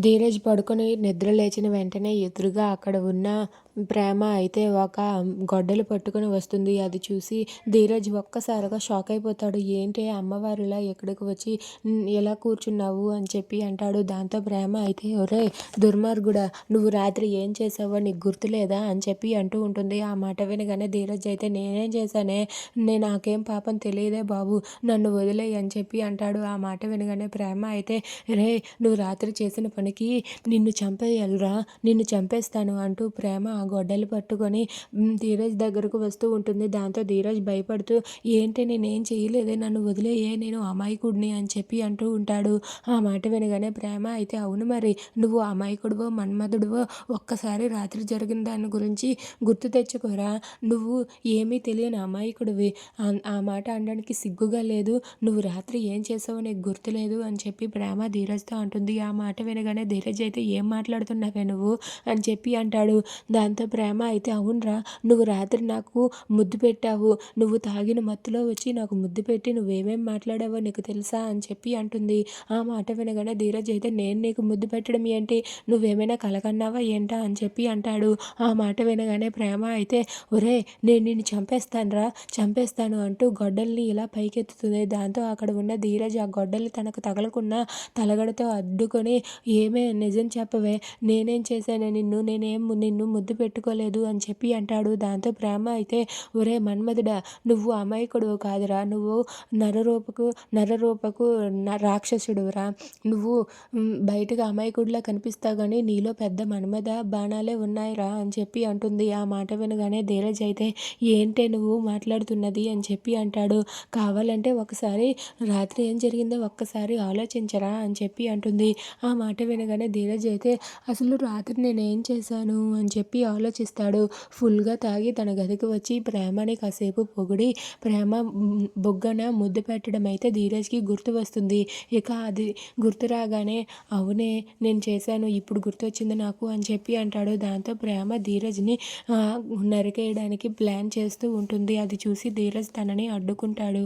ధీరజ్ పడుకొని నిద్ర లేచిన వెంటనే ఎదురుగా అక్కడ ఉన్న ప్రేమ అయితే ఒక గొడ్డలు పట్టుకొని వస్తుంది. అది చూసి ధీరజ్ ఒక్కసారిగా షాక్ అయిపోతాడు. ఏంటి అమ్మవారిలా ఎక్కడికి వచ్చి ఎలా కూర్చున్నావు అని చెప్పి అంటాడు. దాంతో ప్రేమ అయితే ఒరే దుర్మార్గుడా నువ్వు రాత్రి ఏం చేసావో నీకు గుర్తులేదా అని చెప్పి అంటూ ఉంటుంది. ఆ మాట వినగానే ధీరజ్ అయితే నేనేం చేశానే? నేను నాకేం పాపం తెలియదే బాబు. నన్ను వదిలేయి అని చెప్పి అంటాడు. ఆ మాట వినగానే ప్రేమ అయితే రే నువ్వు రాత్రి చేసిన పనికి నిన్ను చంపేయాలరా నిన్ను చంపేస్తాను అంటూ ప్రేమ గొడ్డలు పట్టుకొని ధీరజ్ దగ్గరకు వస్తూ ఉంటుంది. దాంతో ధీరజ్ భయపడుతూ ఏంటి నేనేం చేయలేదే నన్ను వదిలేయే నేను అమాయకుడిని అని చెప్పి అంటూ ఉంటాడు. ఆ మాట వినగానే ప్రేమ అయితే అవును మరి నువ్వు అమాయకుడివో మన్మధుడివో ఒక్కసారి రాత్రి జరిగిన దాని గురించి గుర్తు తెచ్చుకోరా? నువ్వు ఏమీ తెలియని అమాయకుడివి. ఆ మాట అనడానికి సిగ్గుగా లేదు. నువ్వు రాత్రి ఏం చేసావో నీకు గుర్తులేదు అని చెప్పి ప్రేమ ధీరజ్తో అంటుంది. ఆ మాట వినగానే ధీరజ్ అయితే ఏం మాట్లాడుతున్నావే నువ్వు? అని చెప్పి అంటాడు. దాంతో ప్రేమ అయితే అవునరా. నువ్వు రాత్రి నాకు ముద్దు పెట్టావు. నువ్వు తాగిన మత్తులో వచ్చి నాకు ముద్దు పెట్టి నువ్వేమేం మాట్లాడావో నీకు తెలుసా అని చెప్పి అంటుంది. ఆ మాట వినగానే ధీరజ్ అయితే నేను నీకు ముద్దు పెట్టడం ఏంటి? నువ్వేమైనా కలగన్నావా ఏంటా అని చెప్పి అంటాడు. ఆ మాట వినగానే ప్రేమ అయితే ఒరే నేను నిన్ను చంపేస్తానురా చంపేస్తాను అంటూ గొడ్డల్ని ఇలా పైకెత్తుతుంది. దాంతో అక్కడ ఉన్న ధీరజ్ ఆ గొడ్డల్ని తనకు తగలకుండా తలగడతో అడ్డుకొని ఏమే నిజం చెప్పవే. నేనేం చేశాను? నిన్ను నేనేం నిన్ను ముద్దు పెట్టుకోలేదు అని చెప్పి అంటాడు. దాంతో ప్రేమ అయితే ఒరే మన్మధుడా నువ్వు అమాయకుడు కాదురా. నువ్వు నరరూపకు నరరూపకు రాక్షసుడురా నువ్వు బయటకు అమాయకుడిలా కనిపిస్తావు కానీ నీలో పెద్ద మన్మధ బాణాలే ఉన్నాయిరా అని చెప్పి అంటుంది. ఆ మాట వినగానే ధీరజ్ అయితే ఏంటే నువ్వు మాట్లాడుతున్నది అని చెప్పి అంటాడు. కావాలంటే ఒకసారి రాత్రి ఏం జరిగిందో ఒక్కసారి ఆలోచించరా అని చెప్పి అంటుంది. ఆ మాట వినగానే ధీరజ్ అయితే అసలు రాత్రి నేనేం చేశాను అని చెప్పి ఆలోచిస్తాడు. ఫుల్గా తాగి తన గదికి వచ్చి ప్రేమని కాసేపు పొగిడి ప్రేమ బొగ్గన ముద్దు పెట్టడం అయితే ధీరజ్కి గుర్తు వస్తుంది. ఇక అది గుర్తు రాగానే అవునే నేను చేశాను ఇప్పుడు గుర్తొచ్చింది నాకు అని చెప్పి అంటాడు. దాంతో ప్రేమ ధీరజ్ని నరికేయడానికి ప్లాన్ చేస్తూ ఉంటుంది. అది చూసి ధీరజ్ తనని అడ్డుకుంటాడు.